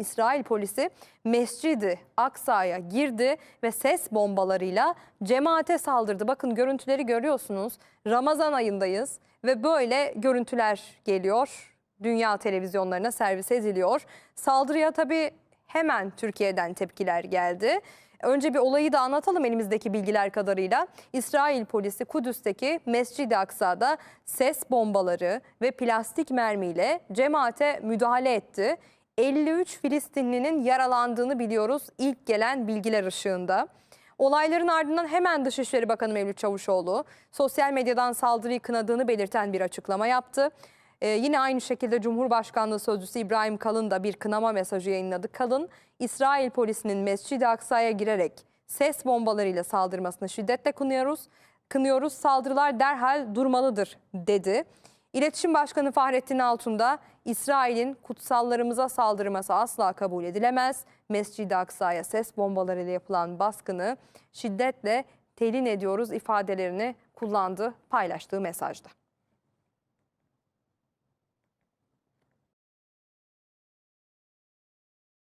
İsrail polisi Mescid-i Aksa'ya girdi ve ses bombalarıyla cemaate saldırdı. Bakın görüntüleri görüyorsunuz. Ramazan ayındayız ve böyle görüntüler geliyor. Dünya televizyonlarına servis ediliyor. Saldırıya tabii hemen Türkiye'den tepkiler geldi. Önce bir olayı da anlatalım elimizdeki bilgiler kadarıyla. İsrail polisi Kudüs'teki Mescid-i Aksa'da ses bombaları ve plastik mermiyle cemaate müdahale etti. 53 Filistinlinin yaralandığını biliyoruz ilk gelen bilgiler ışığında. Olayların ardından hemen Dışişleri Bakanı Mevlüt Çavuşoğlu sosyal medyadan saldırıyı kınadığını belirten bir açıklama yaptı. Ee, yine aynı şekilde Cumhurbaşkanlığı Sözcüsü İbrahim Kalın da bir kınama mesajı yayınladı. Kalın, İsrail polisinin Mescid-i Aksa'ya girerek ses bombalarıyla saldırmasını şiddetle kınıyoruz. Kınıyoruz, saldırılar derhal durmalıdır dedi. İletişim Başkanı Fahrettin Altun da İsrail'in kutsallarımıza saldırması asla kabul edilemez. Mescid-i Aksa'ya ses bombalarıyla yapılan baskını şiddetle telin ediyoruz ifadelerini kullandı paylaştığı mesajda.